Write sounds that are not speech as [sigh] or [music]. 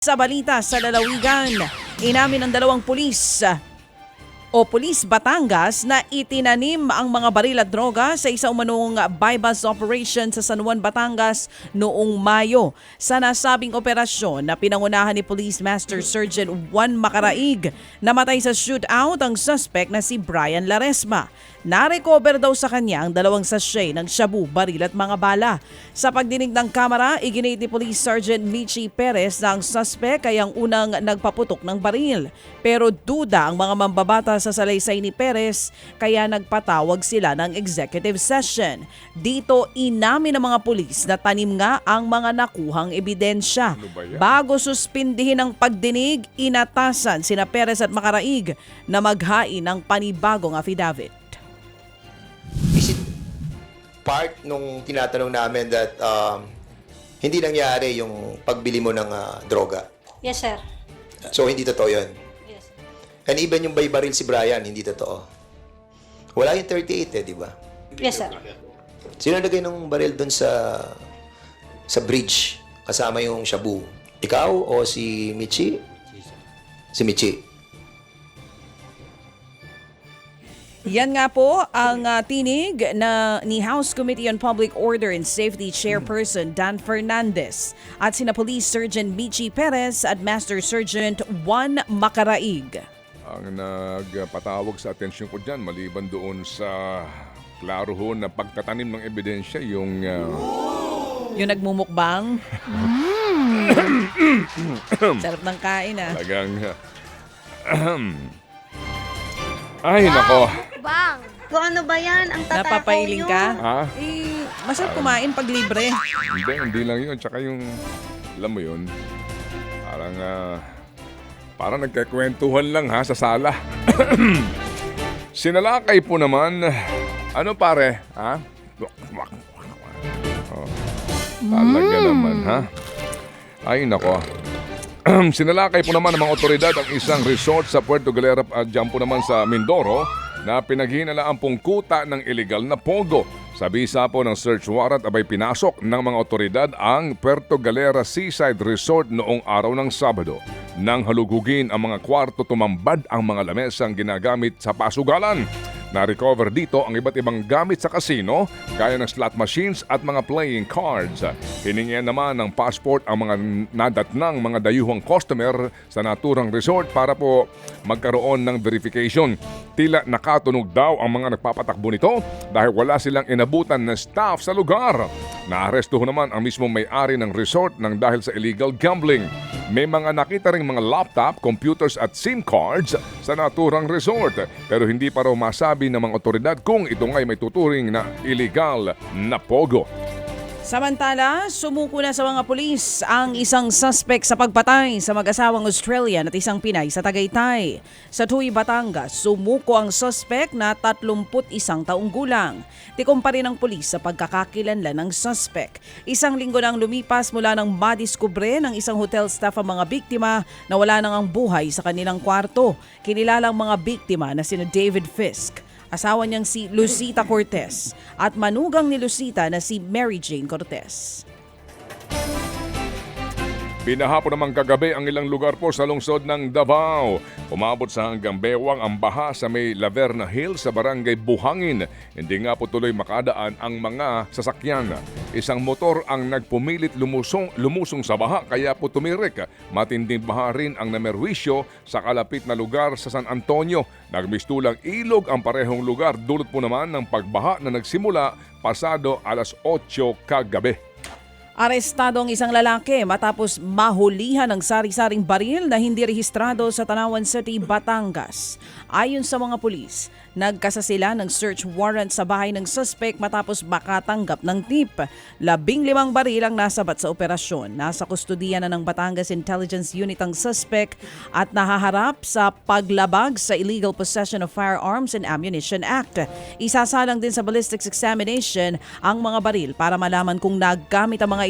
Sa balita sa lalawigan, inamin ng dalawang pulis o Pulis Batangas na itinanim ang mga baril at droga sa isang umanong bypass operation sa San Juan, Batangas noong Mayo. Sa nasabing operasyon na pinangunahan ni Police Master Sergeant Juan Macaraig, namatay sa shootout ang suspect na si Brian Laresma. Narecover daw sa kanya ang dalawang sachet ng shabu, baril at mga bala. Sa pagdinig ng kamera, iginit ni Police Sergeant Michi Perez na ang suspect ay ang unang nagpaputok ng baril. Pero duda ang mga mambabata sa salaysay ni Perez kaya nagpatawag sila ng executive session. Dito inamin ng mga pulis na tanim nga ang mga nakuhang ebidensya. Bago suspindihin ang pagdinig, inatasan sina Perez at Macaraig na maghain ng panibagong affidavit. is it part nung tinatanong namin that um, hindi nangyari yung pagbili mo ng ah, droga? Yes, sir. So, hindi totoo yun. And even yung bay baril si Brian, hindi totoo. Wala yung 38 eh, di ba? Yes, sir. Sino nagay ng baril doon sa sa bridge kasama yung Shabu? Ikaw o si Michi? Si Michi. Yan nga po ang ah, tinig na ni House Committee on Public Order and Safety Chairperson Dan Fernandez at sina Police Sergeant Michi Perez at Master Sergeant Juan Macaraig. Ang nagpatawag sa atensyon ko dyan, maliban doon sa klaro ho na pagtatanim ng ebidensya, yung ah, Yung nagmumukbang. [coughs] Sarap ng kain ah. talagang... [clears throat] ay, nako. Bang! Kung ano ba yan? Ang tatakaw Napapailing nyo. ka? Ha? Eh, masarap kumain pag libre. Hindi, hindi lang yun. Tsaka yung, alam mo yun, parang, ah, parang nagkakwentuhan lang ha sa sala. [clears throat] Sinalakay po naman, ano pare, ha? Oh, talaga naman, ha? Ay, nako. [clears throat] Sinalakay po naman ng mga otoridad ang isang resort sa Puerto Galera at dyan po naman sa Mindoro na pinaghinalaan pong kuta ng illegal na pogo. Sa bisa po ng search warrant abay pinasok ng mga otoridad ang Puerto Galera Seaside Resort noong araw ng Sabado. Nang halugugin ang mga kwarto tumambad ang mga lamesang ginagamit sa pasugalan. Na-recover dito ang iba't ibang gamit sa casino, gaya ng slot machines at mga playing cards. Hiningian naman ng passport ang mga nadatnang mga dayuhang customer sa naturang resort para po magkaroon ng verification. Tila nakatunog daw ang mga nagpapatakbo nito dahil wala silang inabutan na staff sa lugar. Naarestuho naman ang mismong may-ari ng resort ng dahil sa illegal gambling. May mga nakita ring mga laptop, computers at SIM cards sa naturang resort pero hindi pa raw masabi ng mga otoridad kung ito nga'y may tuturing na illegal na pogo. Samantala, sumuko na sa mga pulis ang isang suspect sa pagpatay sa mag-asawang Australian at isang Pinay sa Tagaytay. Sa Tuy, Batangas, sumuko ang suspect na 31 taong gulang. Tikom pa rin ang pulis sa pagkakakilanlan ng suspect. Isang linggo nang lumipas mula nang madiskubre ng isang hotel staff ang mga biktima na wala nang ang buhay sa kanilang kwarto. Kinilalang mga biktima na sina David Fisk, asawa niyang si Lucita Cortez at manugang ni Lucita na si Mary Jane Cortez. Pinahapon naman kagabi ang ilang lugar po sa lungsod ng Davao. Umabot sa hanggang bewang ang baha sa may Laverna Hill sa barangay Buhangin. Hindi nga po tuloy makadaan ang mga sasakyan. Isang motor ang nagpumilit lumusong, lumusong sa baha kaya po tumirik. Matinding baha rin ang namerwisyo sa kalapit na lugar sa San Antonio. Nagmistulang ilog ang parehong lugar dulot po naman ng pagbaha na nagsimula pasado alas 8 kagabi. Arestado ang isang lalaki matapos mahulihan ng sari-saring baril na hindi rehistrado sa Tanawan City, Batangas. Ayon sa mga pulis, nagkasa sila ng search warrant sa bahay ng suspect matapos makatanggap ng tip. Labing limang baril ang nasabat sa operasyon. Nasa kustudiya na ng Batangas Intelligence Unit ang suspect at nahaharap sa paglabag sa Illegal Possession of Firearms and Ammunition Act. Isasalang din sa ballistics examination ang mga baril para malaman kung naggamit ang mga